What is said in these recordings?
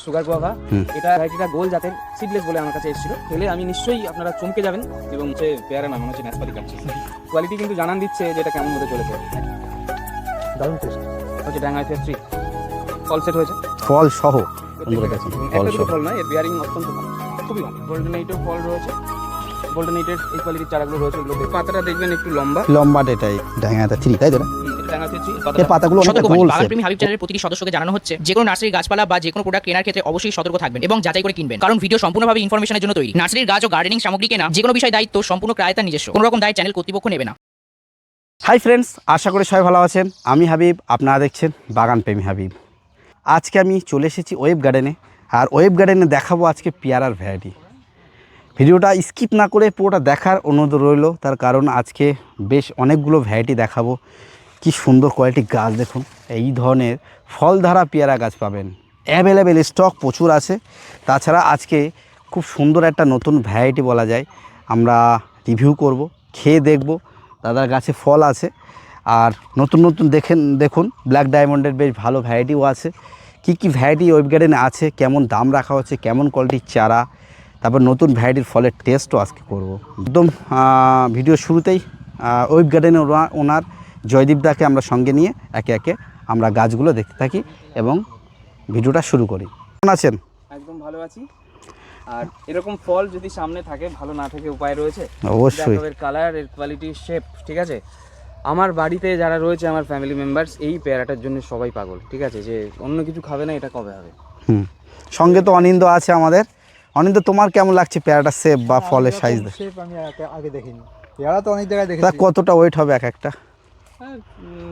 Sugar guava এটা ভ্যারাইটিটা গোল জাতের seedless বলে আমার কাছে এসেছিল। খেলে আমি নিশ্চয়ই আপনারা চমকে যাবেন এবং হচ্ছে পেয়ারা না মনে হচ্ছে ন্যাসপাতি কাটছে কোয়ালিটি কিন্তু জানান দিচ্ছে যে এটা কেমন হতে চলেছে। দারুণ টেস্ট হচ্ছে ফেস থ্রি ফল সেট হয়েছে। ফল সহ। ফল সহ। ফল নয় এর বিয়ারিং অত্যন্ত ভালো খুবই ভালো। গোল্ডেন এইটের ফল রয়েছে। গোল্ডেন এইটের এই কোয়ালিটির চারাগুলো রয়েছে দেখুন। পাতাটা দেখবেন একটু লম্বা। লম্বা এটাই ডাঙাতে থ্রি তাই তো না? এই পাতাগুলো সতর্কবাণী গোল বাগান প্রেমী হাবিব চ্যানেলের প্রতিটি সদস্যকে জানানো হচ্ছে যে কোনো নার্সারির গাছপালা বা যে কোনো প্রোডাক্ট কেনার ক্ষেত্রে অবশ্যই সতর্ক থাকবেন এবং যাচাই করে কিনবেন। কারণ ভিডিও সম্পূর্ণভাবে ইনফরমেশনের জন্য তৈরি। নার্সারির গাছ ও গার্ডেনিং সামগ্রী কেনা যে কোনো বিষয় দায়িত্ব সম্পূর্ণ ক্রায়তার নিজস্ব। কোনো রকম দায় চ্যানেল কর্তৃপক্ষ নেবে না। হাই ফ্রেন্ডস আশা করি সবাই ভালো আছেন। আমি হাবিব আপনারা দেখছেন বাগান প্রেমী হাবিব। আজকে আমি চলে এসেছি ওয়েব গার্ডেনে আর ওয়েব গার্ডেনে দেখাবো আজকে পেয়ারার ভ্যারাইটি ভিডিওটা স্কিপ না করে পুরোটা দেখার অনুরোধ রইল তার কারণ আজকে বেশ অনেকগুলো ভ্যারাইটি দেখাবো। কি সুন্দর কোয়ালিটি গাছ দেখুন। এই ধরনের ফলধারা পেয়ারা গাছ পাবেন। অ্যাভেলেবেল স্টক প্রচুর আছে। তাছাড়া আজকে খুব সুন্দর একটা নতুন ভ্যারাইটি বলা যায়। আমরা রিভিউ করব, খেয়ে দেখব, দাদার গাছে ফল আছে। আর নতুন নতুন দেখেন, দেখুন ব্ল্যাক ডায়মন্ডের বেশ ভালো ভ্যারাইটিও আছে। কি কি ভ্যারাইটি ওয়েব গার্ডেনে আছে, কেমন দাম রাখা হচ্ছে, কেমন কোয়ালিটির চারা। তারপর নতুন ভ্যারাইটির ফলের টেস্টও আজকে করব। একদম ভিডিও শুরুতেই ওয়েব গার্ডেনে ওনার জয়দীপ দাকে আমরা সঙ্গে নিয়ে একে একে আমরা গাছগুলো দেখতে থাকি এবং ভিডিওটা শুরু করি। কেমন আছেন? একদম ভালো আছি। আর এরকম ফল যদি সামনে থাকে ভালো না থাকে উপায় রয়েছে? অবশ্যই। এর কালারের কোয়ালিটি শেপ ঠিক আছে? আমার বাড়িতে যারা রয়েছে আমার ফ্যামিলি মেম্বার্স এই পেয়ারাটার জন্য সবাই পাগল ঠিক আছে? যে অন্য কিছু খাবে না এটা কবে হবে? হুম। সঙ্গে তো অনিন্দ আছে আমাদের। অনিন্দ তোমার কেমন লাগছে পেয়ারাটা শেপ বা ফলের সাইজ শেপ আমি আগে- দেখিনি। পেয়ারা তো অনেক জায়গায় দেখেছি। কতটা ওয়েট হবে এক একটা?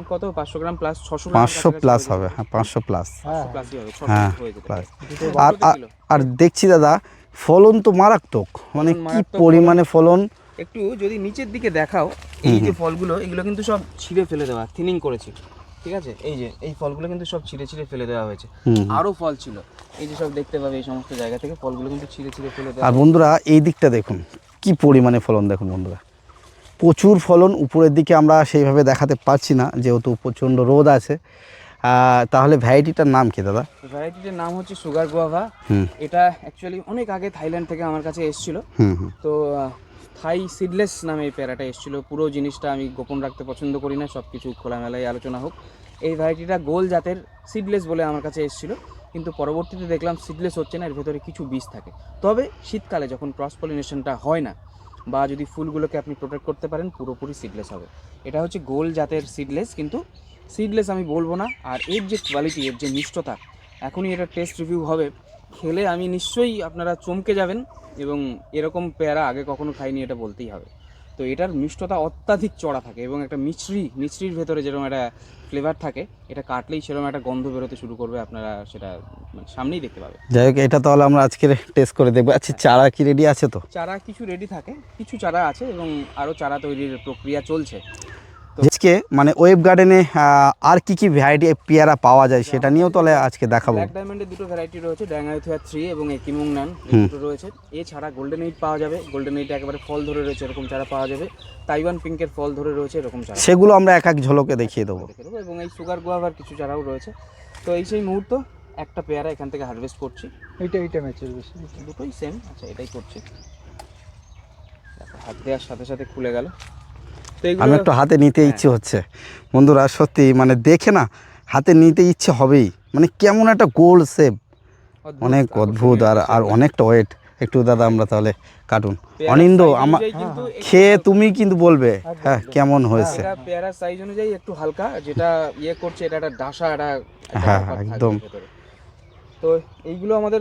কত? পাঁচশো গ্রাম প্লাস ছশো পাঁচশো প্লাস হবে হ্যাঁ পাঁচশো প্লাস হ্যাঁ হ্যাঁ হয়ে প্লাস আর আর- দেখছি দাদা ফলন তো মারাত্মক। মানে কি পরিমাণে ফলন? একটু যদি নিচের দিকে দেখাও এই যে ফলগুলো এগুলো কিন্তু সব ছিঁড়ে ফেলে দেওয়া থিনিং করেছি। ঠিক আছে? এই যে এই ফলগুলো কিন্তু সব ছিঁড়ে ছিঁড়ে ফেলে দেওয়া হয়েছে। হুম। আরও ফল ছিল। এই যে সব দেখতে পাবে এই সমস্ত জায়গা থেকে ফলগুলো কিন্তু ছিঁড়ে ছিঁড়ে ফেলে দেওয়া আর বন্ধুরা এই দিকটা দেখুন কি পরিমাণে ফলন দেখুন বন্ধুরা। প্রচুর ফলন উপরের দিকে আমরা সেইভাবে দেখাতে পারছি না যেহেতু প্রচণ্ড রোদ আছে। তাহলে ভ্যারাইটিটার নাম কি দাদা? ভ্যারাইটিটার নাম হচ্ছে সুগার গোয়াভা। হুম। এটা অ্যাকচুয়ালি অনেক আগে থাইল্যান্ড থেকে আমার কাছে এসেছিল। তো থাই সিডলেস নামে এই প্যারাটা এসেছিল। পুরো জিনিসটা আমি গোপন রাখতে পছন্দ করি না সব কিছু খোলামেলায় আলোচনা হোক। এই ভ্যারাইটিটা গোল জাতের সিডলেস বলে আমার কাছে এসেছিল। কিন্তু পরবর্তীতে দেখলাম সিডলেস হচ্ছে না এর ভেতরে কিছু বীজ থাকে। তবে শীতকালে যখন ক্রস পলিনেশনটা হয় না বা যদি ফুলগুলোকে আপনি প্রোটেক্ট করতে পারেন, পুরোপুরি সিডলেস হবে। এটা হচ্ছে গোল জাতের সিডলেস কিন্তু সিডলেস আমি বলব না। আর এর যে কোয়ালিটি এর যে মিষ্টতা, এখনই এটা টেস্ট রিভিউ হবে। খেলে আমি নিশ্চয়ই আপনারা চমকে যাবেন এবং এরকম পেয়ারা আগে কখনো খাইনি, এটা বলতেই হবে। তো এটার মিষ্টতা অত্যাধিক চড়া থাকে এবং একটা মিছরি, মিছরির ভেতরে যেরকম একটা ফ্লেভার থাকে এটা কাটলেই সেরকম একটা গন্ধ বেরোতে শুরু করবে আপনারা সেটা মানে সামনেই দেখতে পাবে যাই হোক এটা তাহলে আমরা আজকে টেস্ট করে দেখব। আচ্ছা চারা কি রেডি আছে তো? চারা কিছু রেডি থাকে কিছু চারা আছে এবং আরও চারা তৈরির প্রক্রিয়া চলছে। আজকে মানে ওয়েব গার্ডেনে আর কি কি ভ্যারাইটি পেয়ারা পাওয়া যায় সেটা নিয়েও তাহলে আজকে দেখাবো। ব্ল্যাক ডায়মন্ডের দুটো ভ্যারাইটি রয়েছে ড্যাঙ্গাইথিয়া থ্রি এবং একিমুং নান এই দুটো রয়েছে। এছাড়া গোল্ডেন এইট পাওয়া যাবে গোল্ডেন এইট একেবারে ফল ধরে রয়েছে এরকম চারা পাওয়া যাবে তাইওয়ান পিঙ্কের ফল ধরে রয়েছে এরকম চারা। সেগুলো আমরা এক এক ঝলকে দেখিয়ে দেবো। এবং এই সুগার গোয়াভার কিছু চারাও রয়েছে। তো এই সেই মুহূর্ত একটা পেয়ারা এখান থেকে হারভেস্ট করছি। এইটা এইটা ম্যাচের বেশি। দুটোই সেম আচ্ছা এটাই করছি। হাত দেওয়ার সাথে সাথে খুলে গেল। আমি একটু হাতে নিতে ইচ্ছে হচ্ছে। বন্ধুরা সত্যি মানে দেখে না হাতে নিতে ইচ্ছে হবেই। মানে কেমন একটা গোল শেপ অদ্ভুত, অনেক অদ্ভুত আর আর। অনেকটা ওয়েট একটু দাদা আমরা তাহলে কাটুন। অনিন্দ আমার একটু খেয়ে তুমি কিন্তু বলবে। হ্যাঁ কেমন হয়েছে? এটা পেয়ারার সাইজ অনুযায়ী একটু হালকা যেটা ইয়ে করছে এটা একটা ডাসা একটা হ্যাঁ, একদম। তো এইগুলো আমাদের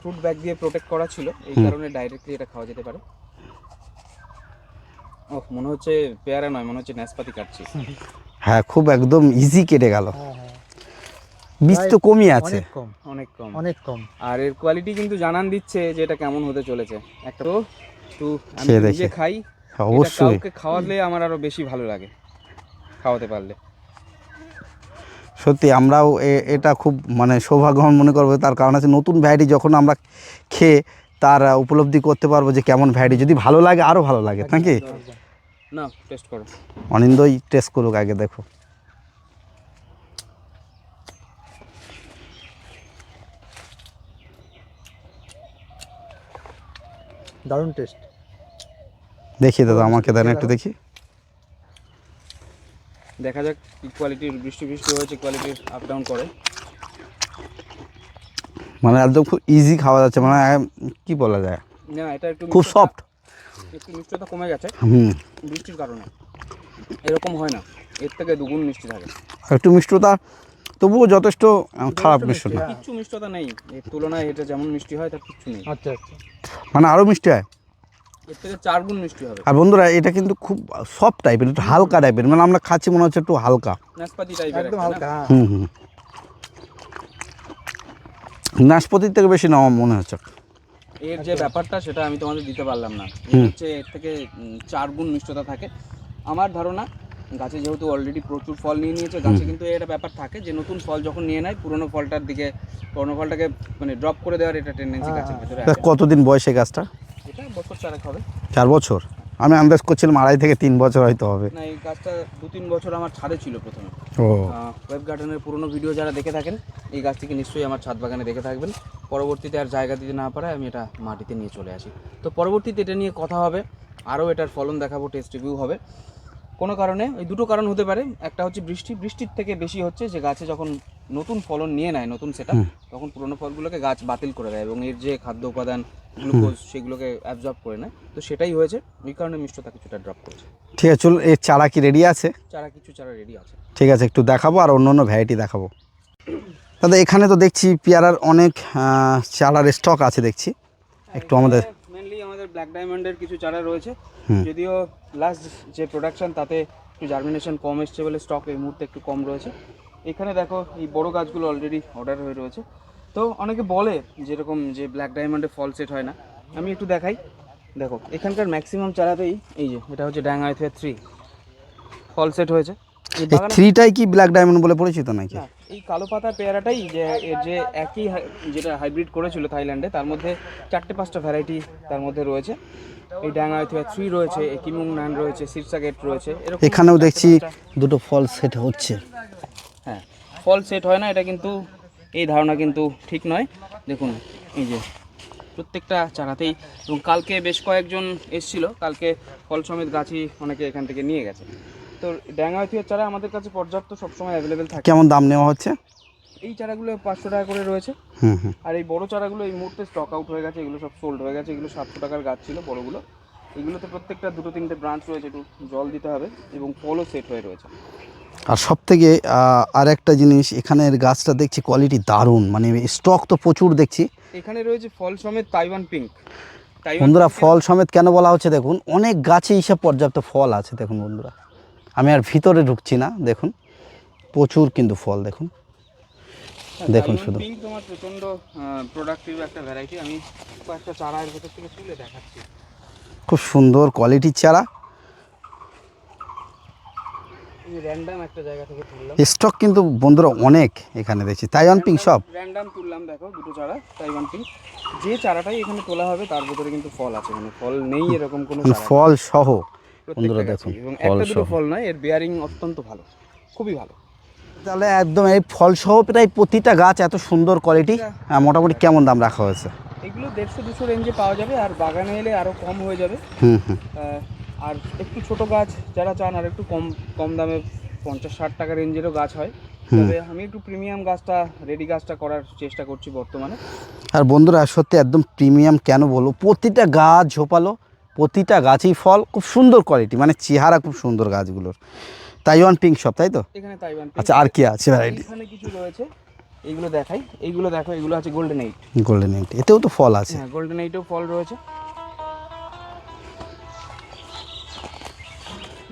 ফ্রুট ব্যাগ দিয়ে প্রোটেক্ট করা ছিল। এই কারণে ডাইরেক্টলি এটা খাওয়া যেতে পারে। ওহ মনে হচ্ছে পেয়ারা নয় মনে হচ্ছে নাশপাতি কাটছি। হ্যাঁ খুব একদম ইজি কেটে গেল। হ্যাঁ হ্যাঁ। বীজ তো কমই আছে। অনেক কম। অনেক কম। আর এর কোয়ালিটি কিন্তু জানান দিচ্ছে যে এটা কেমন হতে চলেছে। একটা তো একটু আমি নিজে খাই। অবশ্যই। কাউকে খাওয়ালে আমার আরও বেশি ভালো লাগে খাওয়াতে পারলে। সত্যি আমরাও এ- এটা খুব মানে সৌভাগ্যবান মনে করব। তার কারণ আছে নতুন ভ্যারাইটি যখন আমরা খেয়ে তার উপলব্ধি করতে পারব যে কেমন ভ্যারাইটি যদি ভালো লাগে আরও ভালো লাগে নাকি? না টেস্ট করো। অনিন্দই টেস্ট করুক আগে দেখো। দারুণ টেস্ট দেখি দাদা আমাকে দেন একটু দেখি। দেখা যাক কি কোয়ালিটির বৃষ্টি বৃষ্টি হয়েছে কোয়ালিটির আপ ডাউন করে। মানে একদম খুব ইজি খাওয়া যাচ্ছে মানে কি বলা যায়? না এটা একটু খুব সফট একটু মিষ্টতা কমে গেছে। হুম। বৃষ্টির কারণে। এরকম হয় না। এর থেকে দুগুণ মিষ্টি থাকে। একটু মিষ্টতা তবুও যথেষ্ট খারাপ মিষ্ট না কিচ্ছু মিষ্টতা নেই। এর তুলনায় এটা যেমন মিষ্টি হয় তার কিচ্ছু নেই। আচ্ছা আচ্ছা। মানে আরও মিষ্টি হয়? এর থেকে চার গুণ মিষ্টি হবে। আর বন্ধুরা এটা কিন্তু খুব সফট টাইপের একটু হালকা টাইপের মানে আমরা খাচ্ছি মনে হচ্ছে একটু হালকা। নাশপাতি টাইপের একদম হালকা হ্যাঁ। হুম হুম। নাশপাতির থেকে বেশি না আমার মনে হচ্ছে। এর যে ব্যাপারটা সেটা আমি তোমাদের দিতে পারলাম না। হচ্ছে এর থেকে চার গুণ মিষ্টতা থাকে। আমার ধারণা গাছে যেহেতু অলরেডি প্রচুর ফল নিয়ে নিয়েছে গাছে কিন্তু এটা ব্যাপার থাকে যে নতুন ফল যখন নিয়ে নেয় পুরনো ফলটার দিকে পুরনো ফলটাকে মানে ড্রপ করে দেওয়ার এটা টেন্ডেন্সি গাছের। ভেতরে কতদিন বয়সে গাছটা? এটা বছর চারেক হবে। চার বছর? আমি আন্দাজ করছিলাম আড়াই থেকে তিন বছর হয়তো হবে। না এই গাছটা দু তিন বছর আমার ছাদে ছিল প্রথমে। ওয়েব গার্ডেনের পুরনো ভিডিও যারা দেখে থাকেন, এই গাছটিকে নিশ্চয়ই আমার ছাদ বাগানে দেখে থাকবেন। পরবর্তীতে আর জায়গা দিতে না পারায় আমি এটা মাটিতে নিয়ে চলে আসি। তো পরবর্তীতে এটা নিয়ে কথা হবে, আরও এটার ফলন দেখাবো টেস্ট রিভিউ হবে। কোনো কারণে ওই দুটো কারণ হতে পারে। একটা হচ্ছে বৃষ্টি, বৃষ্টির থেকে বেশি হচ্ছে যে গাছে যখন নতুন ফলন নিয়ে নেয় নতুন সেটা তখন পুরনো ফলগুলোকে গাছ বাতিল করে দেয় এবং এর যে খাদ্য উপাদান গ্লুকোজ সেগুলোকে অ্যাবজর্ব করে নেয়। তো সেটাই হয়েছে এই কারণে মিষ্টতা কিছুটা ড্রপ করেছে। ঠিক আছে চল এর চারা কি রেডি আছে? চারা কিছু চারা রেডি আছে। ঠিক আছে একটু দেখাবো আর অন্য অন্য ভ্যারাইটি দেখাবো। দাদা এখানে তো দেখছি পেয়ারার অনেক চারার স্টক আছে দেখছি। একটু আমাদের মেনলি আমাদের ব্ল্যাক ডায়মন্ডের কিছু চারা রয়েছে। যদিও লাস্ট যে প্রোডাকশন তাতে একটু জার্মিনেশন কম এসছে বলে স্টক এই মুহূর্তে একটু কম রয়েছে। এখানে দেখো এই বড় গাছগুলো অলরেডি অর্ডার হয়ে রয়েছে। তো অনেকে বলে যেরকম যে ব্ল্যাক ডায়মন্ডে ফল সেট হয় না। আমি একটু দেখাই। দেখো এখানকার ম্যাক্সিমাম চারাতেই এই যে এটা হচ্ছে ড্যাঙ্গাইথে থ্রি ফল সেট হয়েছে। থ্রিটাই কি ব্ল্যাক ডায়মন্ড বলে পরিচিত নাকি? এই কালো পাতা পেয়ারাটাই যে এর যে একই যেটা হাইব্রিড করেছিল থাইল্যান্ডে তার মধ্যে চারটে পাঁচটা ভ্যারাইটি তার মধ্যে রয়েছে। এই ডাঙ্গায় থ্রি রয়েছে কিমুং নান রয়েছে সিরসা গেট রয়েছে এখানেও দেখছি দুটো ফল সেট হচ্ছে। হ্যাঁ ফল সেট হয় না এটা কিন্তু এই ধারণা কিন্তু ঠিক নয়। দেখুন এই যে প্রত্যেকটা চারাতেই এবং কালকে বেশ কয়েকজন এসছিল কালকে ফল সমেত গাছই অনেকে এখান থেকে নিয়ে গেছে। তো ড্যাঙ্গায়থিয়ার চারা আমাদের কাছে পর্যাপ্ত সবসময় অ্যাভেলেবেল থাকে। কেমন দাম নেওয়া হচ্ছে? এই চারাগুলো পাঁচশো টাকা করে রয়েছে। আর এই বড় চারাগুলো এই মুহূর্তে স্টক আউট হয়ে গেছে এগুলো সব সোল্ড হয়ে গেছে এগুলো সাতশো টাকার গাছ ছিল বড়গুলো। এগুলোতে প্রত্যেকটা দুটো তিনটে ব্রাঞ্চ রয়েছে একটু জল দিতে হবে এবং ফলও সেট হয়ে রয়েছে। আর সব থেকে আর একটা জিনিস এখানের গাছটা দেখছি কোয়ালিটি দারুণ মানে স্টক তো প্রচুর দেখছি। এখানে রয়েছে ফল সমেত তাইওয়ান পিঙ্ক বন্ধুরা ফল সমেত কেন বলা হচ্ছে দেখুন অনেক গাছে এইসব পর্যাপ্ত ফল আছে দেখুন বন্ধুরা। আমি আর ভিতরে ঢুকছি না দেখুন প্রচুর কিন্তু ফল দেখুন। হ্যাঁ, দেখুন শুধু। পিঙ্ক তোমার প্রচণ্ড প্রোডাক্টিভ একটা ভ্যারাইটি আমি কয়েকটা চারা এর ভেতর থেকে তুলে দেখাচ্ছি। খুব সুন্দর কোয়ালিটির চারা। র্যান্ডাম একটা জায়গা থেকে তুললাম। স্টক কিন্তু বন্ধুরা অনেক এখানে দেখছি। তাইওয়ান পিঙ্ক সব র্যান্ডাম তুললাম দেখো দুটো চারা তাইওয়ান পিং যে চারাটাই এখানে তোলা হবে তার ভেতরে কিন্তু ফল আছে মানে ফল নেই এরকম কোনো ফল সহ বন্ধুরা। দেখুন এবং ফল একটা দুটো ফল নয় এর বিয়ারিং অত্যন্ত ভালো খুবই ভালো। তাহলে একদম এই ফল সহ প্রায় প্রতিটা গাছ এত সুন্দর কোয়ালিটি মোটামুটি কেমন দাম রাখা হয়েছে? এগুলো দেড়শো দুশো রেঞ্জে পাওয়া যাবে আর বাগানে এলে আরও কম হয়ে যাবে। হুম হুম। আর একটু ছোট গাছ যারা চান আর একটু কম কম দামে পঞ্চাশ ষাট টাকা রেঞ্জেরও গাছ হয় তবে আমি একটু প্রিমিয়াম গাছটা রেডি গাছটা করার চেষ্টা করছি বর্তমানে। আর বন্ধুরা সত্যি একদম প্রিমিয়াম কেন বলব? প্রতিটা গাছ ঝোপালো প্রতিটা গাছেই ফল খুব সুন্দর কোয়ালিটি মানে চেহারা খুব সুন্দর গাছগুলোর। তাইওয়ান পিঙ্ক সব তাই তো? এখানে তাইওয়ান আচ্ছা আর কি আছে ভ্যারাইটি এখানে কিছু রয়েছে এইগুলো দেখাই এইগুলো দেখো এগুলো আছে গোল্ডেন এইট গোল্ডেন এইট এতেও তো ফল আছে। হ্যাঁ গোল্ডেন এইটেও ফল রয়েছে।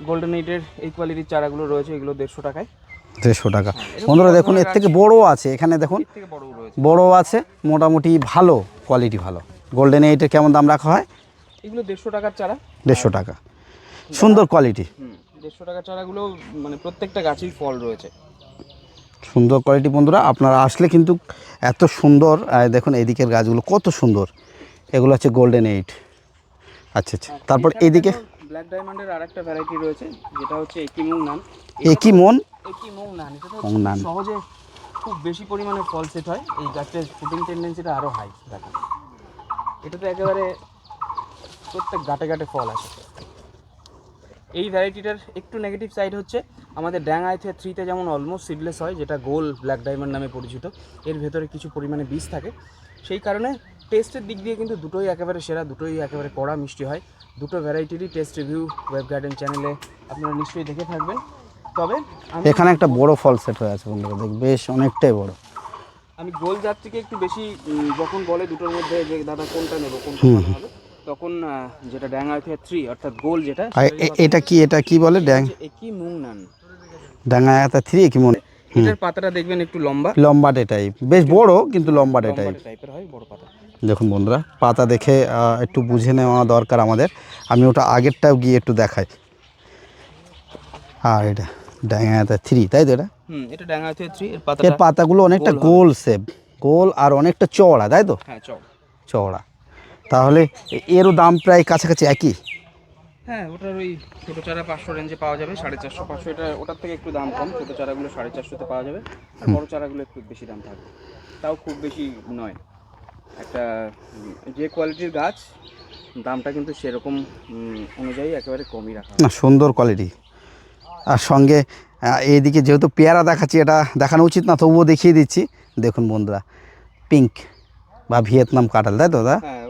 গোল্ডেন এইটের এই কোয়ালিটির চারাগুলো রয়েছে এগুলো দেড়শো টাকায়। দেড়শো টাকা। এরকম বন্ধুরা দেখুন এর থেকে। বড় আছে। এখানে দেখুন বড় আছে মোটামুটি ভালো কোয়ালিটি ভালো। গোল্ডেন এইটের কেমন দাম রাখা হয়? এগুলো দেড়শো টাকার চারা। দেড়শো টাকা। সুন্দর কোয়ালিটি দেড়শো টাকার চারাগুলো মানে প্রত্যেকটা গাছেই ফল রয়েছে। সুন্দর কোয়ালিটি বন্ধুরা। আপনারা আসলে কিন্তু এত সুন্দর দেখুন এদিকের গাছগুলো কত সুন্দর। এগুলো হচ্ছে গোল্ডেন এইট আচ্ছা আচ্ছা। তারপর এদিকে ব্ল্যাক ডায়মন্ডের আর একটা ভ্যারাইটি রয়েছে যেটা হচ্ছে একিমুং নান একই মন? একিমুং নান এটা তো মং নান। সহজে খুব বেশি পরিমাণে ফল সেট হয় এই গাছটার ফুটিং টেন্ডেন্সিটা আরও হাই দেখো এটা তো একেবারে প্রত্যেক গাটে গাটে ফল আছে এই ভ্যারাইটিটার একটু নেগেটিভ সাইড হচ্ছে আমাদের ড্যাং আইথে থ্রিতে যেমন অলমোস্ট সিডলেস হয় যেটা গোল ব্ল্যাক ডায়মন্ড নামে পরিচিত এর ভেতরে কিছু পরিমাণে বীজ থাকে। সেই কারণে টেস্টের দিক দিয়ে কিন্তু দুটোই একেবারে সেরা দুটোই একেবারে কড়া মিষ্টি হয়। দুটো ভ্যারাইটিরই টেস্ট রিভিউ ওয়েব গার্ডেন চ্যানেলে আপনারা নিশ্চয়ই দেখে থাকবেন। তবে এখানে একটা বড় ফল সেট হয়ে আছে বন্ধুরা দেখ বেশ অনেকটাই বড়। আমি গোল জাত থেকে একটু বেশি যখন বলে দুটোর মধ্যে যে দাদা কোনটা নেব কোনটা হবে? তখন যেটা ড্যাং আইথে থ্রি অর্থাৎ গোল যেটা এটা কি এটা কি বলে? ড্যাং একই মুং নান ডাঙা একটা থ্রি কি মনে এটার পাতাটা দেখবেন একটু লম্বা। লম্বাটে টাইপ বেশ বড় কিন্তু লম্বাটে টাইপ টাইপের হয় বড় পাতা। দেখুন বন্ধুরা পাতা দেখে একটু বুঝে নেওয়া দরকার আমাদের। আমি ওটা আগেরটাও গিয়ে একটু দেখাই। আর এটা ডাঙাতে থ্রি তাই তো এটা? এর পাতাগুলো অনেকটা গোল শেপ গোল আর অনেকটা চওড়া তাই তো? হ্যাঁ চওড়া। তাহলে এরও দাম প্রায় কাছাকাছি একই? হ্যাঁ ওটার ওই ছোটো চারা পাঁচশো রেঞ্জে পাওয়া যাবে সাড়ে চারশো পাঁচশো। এটা ওটার থেকে একটু দাম কম ছোটো চারাগুলো সাড়ে চারশোতে পাওয়া যাবে আর বড় চারাগুলো একটু বেশি দাম থাকবে। তাও খুব বেশি নয়। একটা যে কোয়ালিটির গাছ দামটা কিন্তু সেরকম অনুযায়ী একেবারে কমই রাখা না সুন্দর কোয়ালিটি আর সঙ্গে এইদিকে যেহেতু পেয়ারা দেখাচ্ছি এটা দেখানো উচিত না তবুও দেখিয়ে দিচ্ছি। দেখুন বন্ধুরা পিঙ্ক বা ভিয়েতনাম কাঁঠাল তাই তো দাদা হ্যাঁ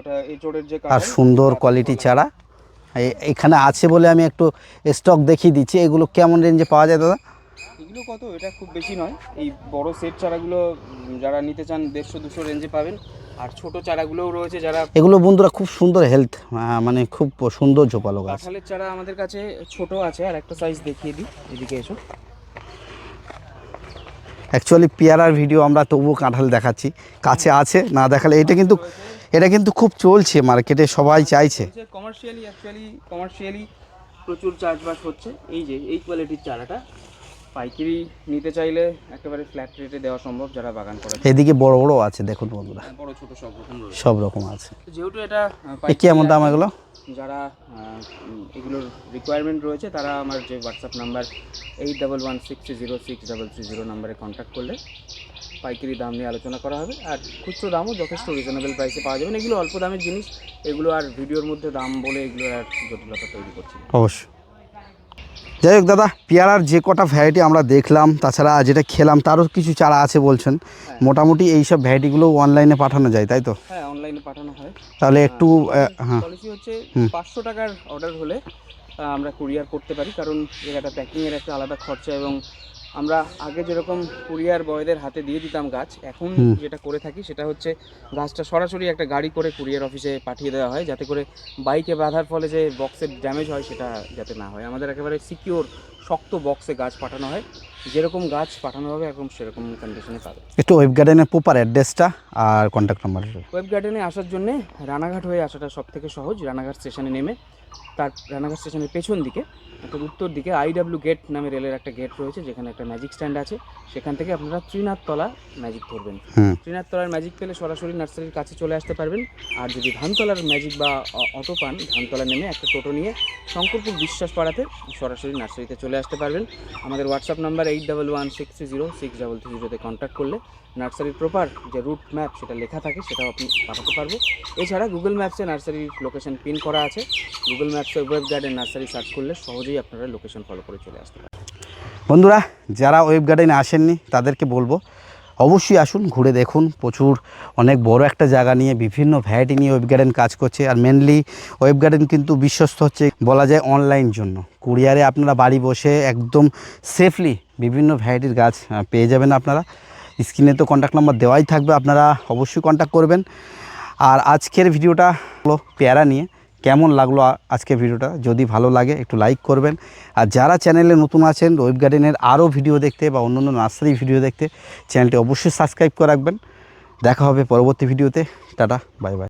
আর সুন্দর কোয়ালিটি চারা এখানে আছে বলে আমি একটু স্টক দেখিয়ে দিচ্ছি। এগুলো কেমন রেঞ্জে পাওয়া যায় দাদা? এগুলো কত? এটা খুব বেশি নয়। এই বড় সেট চারাগুলো যারা নিতে চান দেড়শো দুশো রেঞ্জে পাবেন। আর ছোট চারাগুলোও রয়েছে যারা এগুলো বন্ধুরা খুব সুন্দর হেলথ মানে খুব সুন্দর ঝোপালো গাছ। কাঁঠালের চারা আমাদের কাছে ছোট আছে আর একটা সাইজ দেখিয়ে দিই এদিকে এসো। অ্যাকচুয়ালি পেয়ারার ভিডিও আমরা তবুও কাঁঠাল দেখাচ্ছি। কাছে আছে না দেখালে এটা কিন্তু এটা কিন্তু খুব চলছে মার্কেটে সবাই চাইছে। কমার্শিয়ালি অ্যাকচুয়ালি কমার্শিয়ালি প্রচুর চাষবাস হচ্ছে। এই যে এই কোয়ালিটির চারাটা। পাইকারি নিতে চাইলে একেবারে ফ্ল্যাট রেটে দেওয়া সম্ভব যারা বাগান করে এদিকে বড় বড় আছে দেখুন বন্ধুরা। বড় ছোট সব রকম সব রকম আছে। যেহেতু এটা কেমন দাম এগুলো? যারা এগুলোর রিকোয়ারমেন্ট রয়েছে তারা আমার যে WhatsApp number eight double one six zero six double three zero নাম্বারে কন্ট্যাক্ট করলে পাইকারি দাম নিয়ে আলোচনা করা হবে। আর খুচরো দামও যথেষ্ট রিজনেবল প্রাইসে পাওয়া যাবে। এগুলো অল্প দামের জিনিস এগুলো আর ভিডিওর মধ্যে দাম বলে এগুলো আর জটিলতা তৈরি করছে না। যাই হোক দাদা পেয়ারার যে কটা ভ্যারাইটি আমরা দেখলাম তাছাড়া যেটা খেলাম তারও কিছু চারা আছে বলছেন। মোটামুটি এই সব ভ্যারাইটিগুলো অনলাইনে পাঠানো যায় তাই তো? হ্যাঁ অনলাইনে পাঠানো হয়। তাহলে একটু হ্যাঁ। পলিসি হচ্ছে পাঁচশো টাকার অর্ডার হলে আমরা কুরিয়ার করতে পারি কারণ এর একটা প্যাকিংয়ের একটা আলাদা খরচা এবং আমরা আগে যেরকম কুরিয়ার বয়দের হাতে দিয়ে দিতাম গাছ এখন যেটা করে থাকি সেটা হচ্ছে গাছটা সরাসরি একটা গাড়ি করে কুরিয়ার অফিসে পাঠিয়ে দেওয়া হয় যাতে করে বাইকে বাঁধার ফলে যে বক্সের ড্যামেজ হয় সেটা যাতে না হয়। আমাদের একেবারে সিকিওর শক্ত বক্সে গাছ পাঠানো হয়। যেরকম গাছ পাঠানো হবে একদম সেরকম কন্ডিশনে পাবে। একটু ওয়েব গার্ডেনের প্রপার অ্যাড্রেসটা আর কন্ট্যাক্ট নাম্বার ওয়েব গার্ডেনে আসার জন্যে রানাঘাট হয়ে আসাটা সব থেকে সহজ রানাঘাট স্টেশনে নেমে তার রানাঘাট স্টেশনের পেছন দিকে অর্থাৎ উত্তর দিকে আইডাব্লিউ গেট নামে রেলের একটা গেট রয়েছে যেখানে একটা ম্যাজিক স্ট্যান্ড আছে। সেখান থেকে আপনারা ত্রিনাথতলা ম্যাজিক ধরবেন। হুম ত্রিনাথতলার ম্যাজিক পেলে সরাসরি নার্সারির কাছে চলে আসতে পারবেন। আর যদি ধানতলার ম্যাজিক বা অটো পান ধানতলা নেমে একটা টোটো নিয়ে শঙ্করপুর বিশ্বাস পাড়াতে সরাসরি নার্সারিতে চলে আসতে পারবেন। আমাদের WhatsApp number eight double one six three zero six double three জিরোতে কন্ট্যাক্ট করলে নার্সারির প্রপার যে রুট ম্যাপ সেটা লেখা থাকে সেটাও আপনি পাঠাতে পারব এছাড়া গুগল ম্যাপসে নার্সারির লোকেশন পিন করা আছে। গুগল ম্যাপসে ওয়েব গার্ডেন নার্সারি সার্চ করলে সহজেই আপনারা লোকেশন ফলো করে চলে আসতে বন্ধুরা, যারা ওয়েব গার্ডেনে আসেননি, তাদেরকে বলব, অবশ্যই আসুন, ঘুরে দেখুন। প্রচুর অনেক বড় একটা জায়গা নিয়ে বিভিন্ন ভ্যারাইটি নিয়ে ওয়েব গার্ডেন কাজ করছে। আর মেনলি ওয়েব গার্ডেন কিন্তু বিশ্বস্ত হচ্ছে, বলা যায় অনলাইন জন্য। কুরিয়ারে আপনারা বাড়ি বসে একদম সেফলি বিভিন্ন ভ্যারাইটির গাছ পেয়ে যাবেন আপনারা। স্ক্রিনে তো কন্ট্যাক্ট নাম্বার দেওয়াই থাকবে, আপনারা অবশ্যই কন্ট্যাক্ট করবেন। আর আজকের ভিডিওটা হলো পেয়ারা নিয়ে। কেমন লাগল আজকে ভিডিওটা? যদি ভালো লাগে, একটু লাইক করবেন। আর যারা চ্যানেলে নতুন আছেন ওয়েব গার্ডেনের আরও ভিডিও দেখতে বা অন্য অন্য নার্সারি ভিডিও দেখতে চ্যানেলটি অবশ্যই সাবস্ক্রাইব করে রাখবেন। দেখা হবে পরবর্তী ভিডিওতে টাটা বাই বাই